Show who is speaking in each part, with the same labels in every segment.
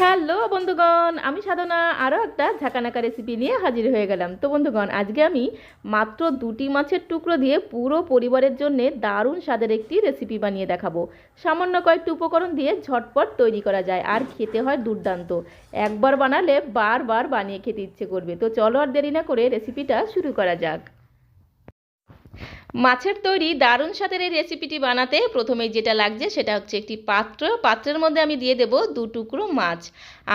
Speaker 1: Hello বন্ধুগণ, আমি সাধনা। আরও একটা ঝাঁকানাকা রেসিপি নিয়ে হাজির হয়ে গেলাম। তো বন্ধুগণ, আজকে আমি মাত্র দুটি মাছের টুকরো দিয়ে পুরো পরিবারের জন্য দারুণ স্বাদের একটি রেসিপি বানিয়ে দেখাবো। সামান্য কয়েকটি উপকরণ দিয়ে ঝটপট তৈরি করা যায় আর খেতে হয় দুর্দান্ত। একবার বানালে বারবার বানিয়ে খেতে ইচ্ছে করবে। তো চলো আর দেরি না করে রেসিপিটা শুরু করা যাক। মাছের তৈরি দারুণ স্বাদের এই রেসিপিটি বানাতে প্রথমে যেটা লাগছে সেটা হচ্ছে একটি পাত্র। পাত্রের মধ্যে আমি দিয়ে দেব দু টুকরো মাছ।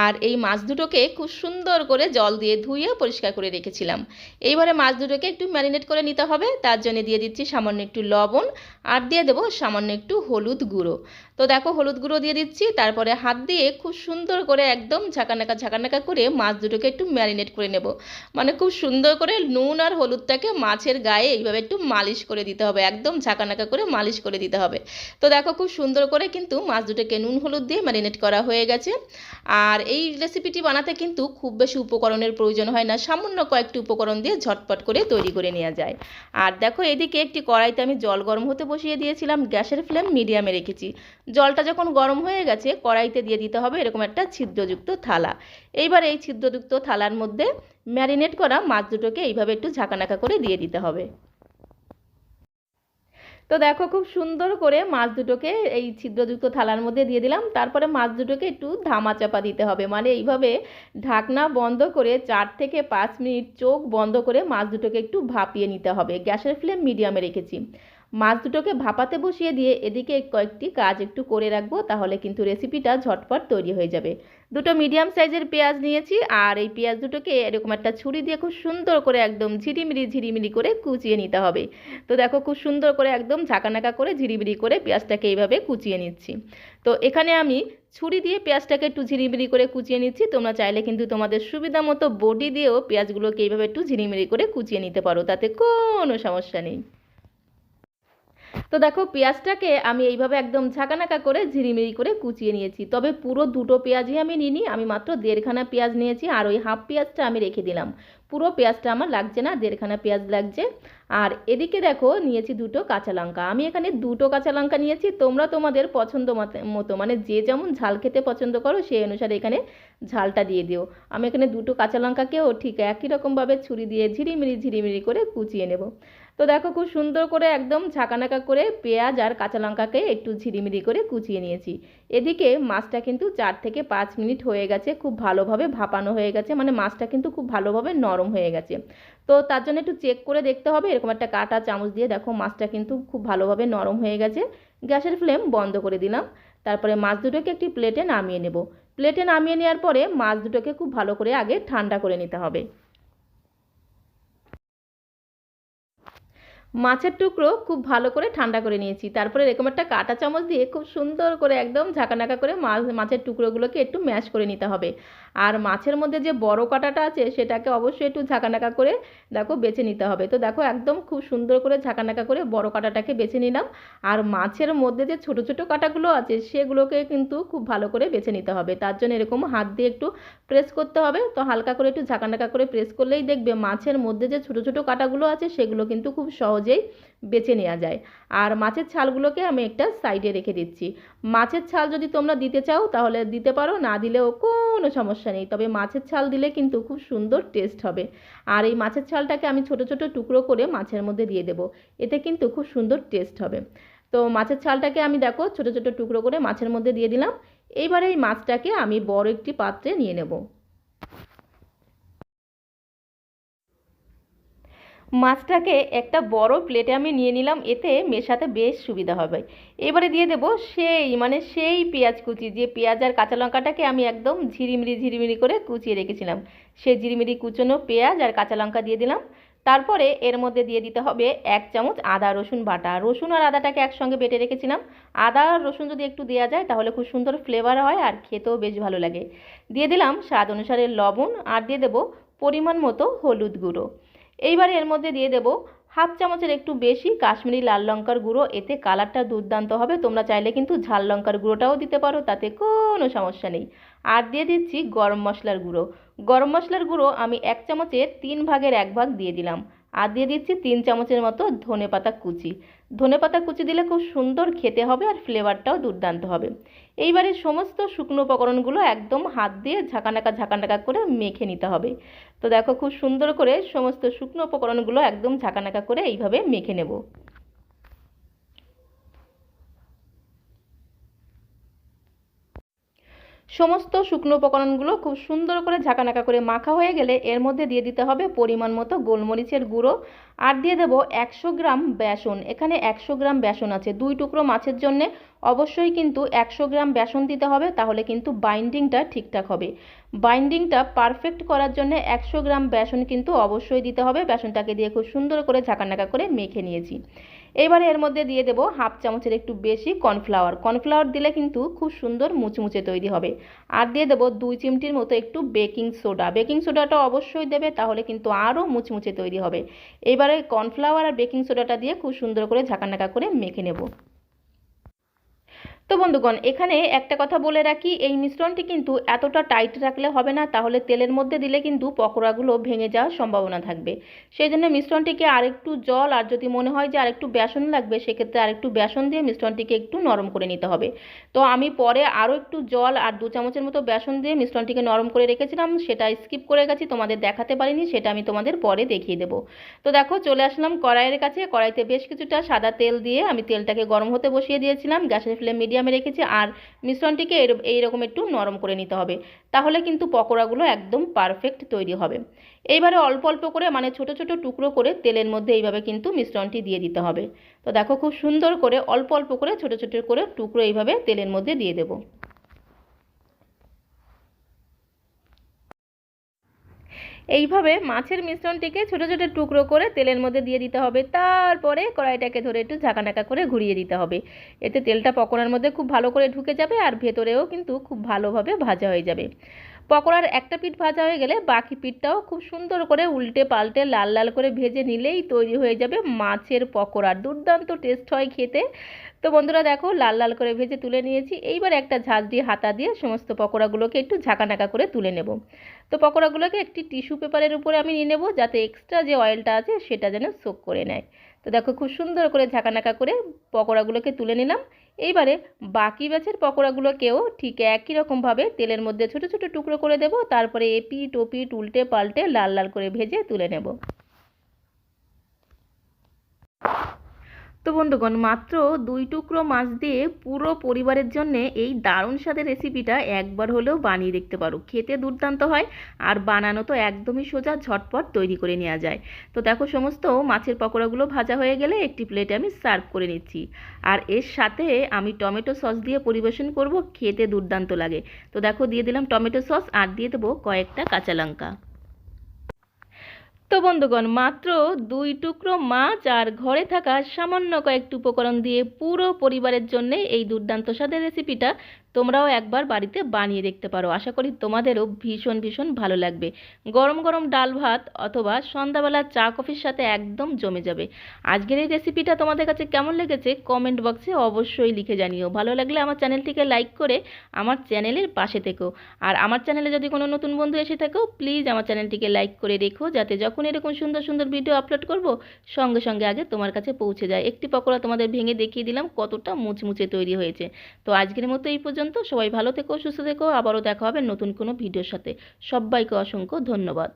Speaker 1: আর এই মাছ দুটোকে খুব সুন্দর করে জল দিয়ে ধুয়ে পরিষ্কার করে রেখেছিলাম। এইবারে মাছ দুটোকে একটু ম্যারিনেট করে নিতে হবে। তার জন্য দিয়ে দিচ্ছি সামান্য একটু লবণ। আর দিয়ে দেব সামান্য একটু হলুদ গুঁড়ো। তো দেখো, হলুদ গুঁড়ো দিয়ে দিচ্ছি, তারপরে হাত দিয়ে খুব সুন্দর করে একদম ঝাঁকানাকা ঝাঁকানাকা করে মাছ দুটোকে একটু ম্যারিনেট করে নেব। মানে খুব সুন্দর করে নুন আর হলুদটাকে মাছের গায়ে এইভাবে একটু মালিশ করে দিতে হবে, একদম ঝাঁকানাকা করে মালিশ করে দিতে হবে। তো দেখো, খুব সুন্দর করে কিন্তু মাছ দুটোকে নুন হলুদ দিয়ে ম্যারিনেট করা হয়ে গেছে। আর এই রেসিপিটি বানাতে কিন্তু খুব বেশি উপকরণের প্রয়োজন হয় না, সামান্য কয়েকটি উপকরণ দিয়ে ঝটপট করে তৈরি করে নেওয়া যায়। আর দেখো, এদিকে একটি কড়াইতে আমি জল গরম হতে বসিয়ে দিয়েছিলাম, গ্যাসের ফ্লেম মিডিয়ামে রেখেছি। জলটা যখন গরম হয়ে গেছে, কড়াইতে দিয়ে দিতে হবে এরকম একটা ছিদ্রযুক্ত থালা। এইবার এই ছিদ্রযুক্ত থালার মধ্যে ম্যারিনেট করা মাছ দুটোকে এইভাবে একটু ঝাঁকানাকা করে দিয়ে দিতে হবে। তো দেখো খুব সুন্দর করে মাছ দুটোকে এই ছিদ্রযুক্ত থালার মধ্যে দিয়ে দিলাম। তারপরে মাছ দুটোকে একটু ধামা চাপা দিতে হবে। মানে এইভাবে ঢাকনা বন্ধ করে চার থেকে পাঁচ মিনিট চোখ বন্ধ করে মাছ দুটোকে একটু ভাপিয়ে নিতে হবে। গ্যাসের ফ্লেম মিডিয়ামে রেখেছি। মাছ দুটোকে ভাপাতে বসিয়ে দিয়ে এদিকে কয়েকটি কাজ একটু করে রাখব, তাহলে কিন্তু রেসিপিটা ঝটপট তৈরি হয়ে যাবে। দুটো মিডিয়াম সাইজের পেঁয়াজ নিয়েছি, আর এই পেঁয়াজ দুটোকে এরকম একটা ছুরি দিয়ে খুব সুন্দর করে একদম ঝিরিমিরি ঝিরিমিরি করে কুচিয়ে নিতে হবে। তো দেখো খুব সুন্দর করে একদম ঝাঁকানাকা করে ঝিরিমিরি করে পেঁয়াজটাকে এইভাবে কুচিয়ে নিচ্ছি। তো এখানে আমি ছুরি দিয়ে পেঁয়াজটাকে একটু ঝিরিমিরি করে কুচিয়ে নিচ্ছি, তোমরা চাইলে কিন্তু তোমাদের সুবিধা মতো বডি দিয়েও পেঁয়াজগুলোকে এইভাবে একটু ঝিরিমিরি করে কুচিয়ে নিতে পারো, তাতে কোনো সমস্যা নেই। তো দেখো, পেঁয়াজটাকে আমি এইভাবে একদম ঝাঁকানাকা করে ঝিরিমিরি করে কুচিয়ে নিয়েছি। তবে পুরো দুটো পেঁয়াজই আমি নিইনি, আমি মাত্র দেড়খানা পেঁয়াজ নিয়েছি আর ওই হাফ পেঁয়াজটা আমি রেখে দিলাম। পুরো পেঁয়াজটা আমার লাগছে না, দেড়খানা পেঁয়াজ লাগছে। আর এদিকে দেখো, নিয়েছি দুটো কাঁচা লঙ্কা। আমি এখানে দুটো কাঁচা লঙ্কা নিয়েছি, তোমরা তোমাদের পছন্দ মতো মানে যে যেমন ঝাল খেতে পছন্দ করো, সেই অনুসারে এখানে ঝালটা দিয়ে দিও। আমি এখানে দুটো কাঁচা লঙ্কাকেও ঠিক একই রকমভাবে ছুরি দিয়ে ঝিরিমিরি ঝিরিমিরি করে কুচিয়ে নেব। তো দেখো খুব সুন্দর করে একদম ঝাঁকানাকা করে পেঁয়াজ আর কাঁচা লঙ্কাকে একটু ঝিরিমিরি করে কুচিয়ে নিয়েছি। এদিকে মাছটা কিন্তু চার থেকে পাঁচ মিনিট হয়ে গেছে, খুব ভালোভাবে ভাপানো হয়ে গেছে মানে মাছটা কিন্তু খুব ভালোভাবে নরম হয়ে গেছে। তো তার জন্য একটু চেক করে দেখতে হবে, এরকম একটা কাটা চামচ দিয়ে দেখো মাছটা কিন্তু খুব ভালোভাবে নরম হয়ে গেছে। গ্যাসের ফ্লেম বন্ধ করে দিলাম, তারপরে মাছ দুটোকে একটি প্লেটে নামিয়ে নেব। প্লেটে নামিয়ে নেওয়ার পরে মাছ দুটোকে খুব ভালো করে আগে ঠান্ডা করে নিতে হবে। মাছের টুকরো খুব ভালো করে ঠান্ডা করে নিয়েছি। তারপরে এরকম একটা কাঁটা চামচ দিয়ে খুব সুন্দর করে একদম ঝাঁকানাকা করে মাছ, মাছের টুকরোগুলোকে একটু ম্যাশ করে নিতে হবে। আর মাছের মধ্যে যে বড় কাঁটাটা আছে, সেটাকে অবশ্যই একটু ঝাঁকানাকা করে, দেখো, বেছে নিতে হবে। তো দেখো, একদম খুব সুন্দর করে ঝাঁকানাকা করে বড় কাঁটাটাকে বেছে নিলাম। আর মাছের মধ্যে যে ছোট ছোট কাঁটাগুলো আছে, সেগুলোকে কিন্তু খুব ভালো করে বেছে নিতে হবে। তার জন্য এরকম হাত দিয়ে একটু প্রেস করতে হবে। তো হালকা করে একটু ঝাঁকানাকা করে প্রেস করলেই দেখবে মাছের মধ্যে যে ছোট ছোট কাঁটাগুলো আছে, সেগুলো কিন্তু খুব সহজেই বেছে নেওয়া যায়। আর মাছের ছালগুলোকে আমি একটা সাইডে রেখে দিচ্ছি। মাছের ছাল যদি তোমরা দিতে চাও, তাহলে দিতে পারো, না দিলেও কোনো সমস্যা নেই। তবে মাছের ছাল দিলে কিন্তু খুব সুন্দর টেস্ট হবে। আর এই মাছের ছালটাকে আমি ছোট ছোট টুকরো করে মাছের মধ্যে দিয়ে দেবো। এতে কিন্তু খুব সুন্দর টেস্ট হবে। তো মাছের ছালটাকে আমি দেখো, ছোট ছোট টুকরো করে মাছের মধ্যে দিয়ে দিলাম। এইবারে এই মাছটাকে আমি বড় একটি পাত্রে নিয়ে নেব। মাছটাকে একটা বড় প্লেটে আমি নিয়ে নিলাম, এতে মেশাতে বেশ সুবিধা হবে। এবারে দিয়ে দেবো সেই মানে সেই পেঁয়াজ কুচি, যে পেঁয়াজ আর কাঁচা লঙ্কাটাকে আমি একদম ঝিরিমিরি ঝিরিমিরি করে কুচিয়ে রেখেছিলাম। সেই ঝিরিমিরি কুচোনো পেঁয়াজ আর কাঁচা লঙ্কা দিয়ে দিলাম। তারপরে এর মধ্যে দিয়ে দিতে হবে এক চামচ আদা, রসুন বাটা। রসুন আর আদাটাকে একসঙ্গে বেটে রেখেছিলাম। আদা আর রসুন যদি একটু দেওয়া যায়, তাহলে খুব সুন্দর ফ্লেভার হয় আর খেতেও বেশ ভালো লাগে। দিয়ে দিলাম স্বাদ অনুসারে লবণ, আর দিয়ে দেবো পরিমাণ মতো হলুদ গুঁড়ো। এইবার এর মধ্যে দিয়ে দেবো হাফ চামচের একটু বেশি কাশ্মীরি লাল লঙ্কার গুঁড়ো, এতে কালারটা দুর্দান্ত হবে। তোমরা চাইলে কিন্তু ঝাল লঙ্কার গুঁড়োটাও দিতে পারো, তাতে কোনো সমস্যা নেই। আর দিয়ে দিচ্ছি গরম মশলার গুঁড়ো। গরম মশলার গুঁড়ো আমি এক চামচের তিন ভাগের এক ভাগ দিয়ে দিলাম। আর দিয়ে দিচ্ছি তিন চামচের মতো ধনে পাতা কুচি। ধনেপাতা কুচি দিলে খুব সুন্দর খেতে হবে আর ফ্লেভারটাও দুর্দান্ত হবে। এইবারে সমস্ত শুকনো উপকরণগুলো একদম হাত দিয়ে ঝাঁকানাকা ঝাঁকানাকা করে মেখে নিতে হবে। তো দেখো খুব সুন্দর করে সমস্ত শুকনো উপকরণগুলো একদম ঝাঁকানাকা করে এইভাবে মেখে নেব। সমস্ত শুকনো উপকরণগুলো খুব সুন্দর করে ঝাঁকানাকা করে মাখা হয়ে গেলে এর মধ্যে দিয়ে দিতে হবে পরিমাণ মতো গোলমরিচের গুঁড়ো। আর দিয়ে দেবো একশো গ্রাম বেসন। এখানে একশো গ্রাম বেসন আছে। দুই টুকরো মাছের জন্যে অবশ্যই কিন্তু একশো গ্রাম বেসন দিতে হবে, তাহলে কিন্তু বাইন্ডিংটা ঠিকঠাক হবে। বাইন্ডিংটা পারফেক্ট করার জন্য একশো গ্রাম বেসন কিন্তু অবশ্যই দিতে হবে। বেসনটাকে দিয়ে খুব সুন্দর করে ঝাঁকানাকা করে মেখে নিয়েছি। এবারে এর মধ্যে দিয়ে দেবো হাফ চামচের একটু বেশি কর্নফ্লাওয়ার। কর্নফ্লাওয়ার দিলে কিন্তু খুব সুন্দর মুচমুচে তৈরি হবে। আর দিয়ে দেবো দুই চিমটির মতো একটু বেকিং সোডা। বেকিং সোডাটা অবশ্যই দেবে, তাহলে কিন্তু আরও মুচমুচে তৈরি হবে। এবারে কর্নফ্লাওয়ার আর বেকিং সোডাটা দিয়ে খুব সুন্দর করে ঝাঁকানাকা করে মেখে নেব। তো বন্ধুগণ, এখানে একটা কথা বলে রাখি, এই মিশ্রণটি কিন্তু এতটা টাইট রাখলে হবে না, তাহলে তেলের মধ্যে দিলে কিন্তু পকোড়াগুলো ভেঙে যাওয়ার সম্ভাবনা থাকবে। সেই জন্য মিশ্রণটিকে আরেকটু জল আর যদি মনে হয় যে আরেকটু বেসন লাগবে, সেক্ষেত্রে আরেকটু বেসন দিয়ে মিশ্রণটিকে একটু নরম করে নিতে হবে। তো আমি পরে আরও একটু জল আর দু চামচের মতো বেসন দিয়ে মিশ্রণটিকে নরম করে রেখেছিলাম, সেটা স্কিপ করে গেছি, তোমাদের দেখাতে পারিনি, সেটা আমি তোমাদের পরে দেখিয়ে দেবো। তো দেখো, চলে আসলাম কড়াইয়ের কাছে, কড়াইতে বেশ কিছুটা সাদা তেল দিয়ে আমি তেলটাকে গরম হতে বসিয়ে দিয়েছিলাম, গ্যাসের ফ্লেম মিডিয়ামে রেখেছি আর মিশ্রণটিকে এইরকম একটু নরম করে নিতে হবে। তাহলে কিন্তু পকোড়াগুলো একদম পারফেক্ট তৈরি হবে। এইবারে অল্প অল্প করে মানে ছোট ছোট টুকরো করে তেলের মধ্যে এইভাবে কিন্তু মিশ্রণটি দিয়ে দিতে হবে। তো দেখো খুব সুন্দর করে অল্প অল্প করে ছোট ছোট করে টুকরো এইভাবে তেলের মধ্যে দিয়ে দেবো। এইভাবে মাছের মিশ্রণটিকে ছোট ছোট টুকরো করে তেলের মধ্যে দিয়ে দিতে হবে। তারপরে কড়াইটাকে ধরে একটু ঝাঁকানাকা করে ঘুরিয়ে দিতে হবে। এতে তেলটা পকোড়ার মধ্যে খুব ভালো করে ঢুকে যাবে আর ভেতরেও কিন্তু খুব ভালোভাবে ভাজা হয়ে যাবে। পকোড়ার একটা পিঠ ভাজা হয়ে গেলে বাকি পিঠটাও খুব সুন্দর করে উল্টে পাল্টে লাল লাল করে ভেজে নিলেই তৈরি হয়ে যাবে মাছের পকোড়া। দুর্দান্ত টেস্ট হয় খেতে। তো বন্ধুরা দেখো, লাল লাল করে ভেজে তুলে নিয়েছি। এইবার একটা ঝাঁজ দিয়ে হাতা দিয়ে সমস্ত পকোড়াগুলোকে একটু ঝাঁকানাকা করে তুলে নেব। তো পকোড়াগুলোকে একটি টিস্যু পেপারের উপরে আমি নিয়ে নেব, যাতে এক্সট্রা যে অয়েলটা আছে সেটা যেন সোক করে নেয়। তো দেখো খুব সুন্দর করে ঝাঁকানাকা করে পকোড়াগুলোকে তুলে নিলাম। এইবারে বাকি ব্যাচের পকোড়াগুলোকেও ঠিক একই রকমভাবে তেলের মধ্যে ছোট ছোট টুকরো করে দেব, তারপরে এপি ওপিট টুলটে পাল্টে লাল লাল করে ভেজে তুলে নেব। তো বন্ধুগণ, মাত্র দুই টুকরো মাছ দিয়ে পুরো পরিবারের জন্য এই দারুণ স্বাদের রেসিপিটা একবার হলেও বানিয়ে দেখতে পারো। খেতে দুর্দান্ত হয় আর বানানো তো একদমই সোজা, ঝটপট তৈরি করে নেওয়া যায়। তো দেখো, সমস্ত মাছের পকোড়াগুলো ভাজা হয়ে গেলে একটি প্লেটে আমি সার্ভ করে নিচ্ছি। আর এর সাথে আমি টমেটো সস দিয়ে পরিবেশন করব, খেতে দুর্দান্ত লাগে। তো দেখো, দিয়ে দিলাম টমেটো সস আর দিয়ে দেবো কয়েকটা কাঁচা লঙ্কা। তো বন্ধুগণ, মাত্র দুই টুকরো মাছ আর ঘরে থাকা সামান্য কয়েকটি উপকরণ দিয়ে পুরো পরিবারের জন্য এই দুর্দান্ত স্বাদের রেসিপিটা তোমরাও একবার বাড়িতে বানিয়ে দেখতে পারো। আশা করি তোমাদেরও ভীষণ ভীষণ ভালো লাগবে। গরম গরম ডাল ভাত অথবা সন্ধ্যাবেলা চা কফির সাথে একদম জমে যাবে। আজকের এই রেসিপিটা তোমাদের কাছে কেমন লেগেছে কমেন্ট বক্সে অবশ্যই লিখে জানিও। ভালো লাগলে আমার চ্যানেলটিকে লাইক করে আমার চ্যানেলের পাশে থেকো। আর আমার চ্যানেলে যদি কোনো নতুন বন্ধু এসে থাকো প্লিজ আমার চ্যানেলটিকে লাইক করে রেখো, যাতে যখন এরকম সুন্দর সুন্দর ভিডিও আপলোড করব, সঙ্গে সঙ্গে আগে তোমার কাছে পৌঁছে যায়। একটি পকোড়া তোমাদের ভেঙে দেখিয়ে দিলাম, কতটা মুচমুচে তৈরি হয়েছে। তো আজকের মতো এই পর্যন্ত সবাই ভালো থেকো, সুস্থ থেকো। আবারও দেখা হবে নতুন কোনো ভিডিওর সাথে। সবাইকে অসংখ্য ধন্যবাদ।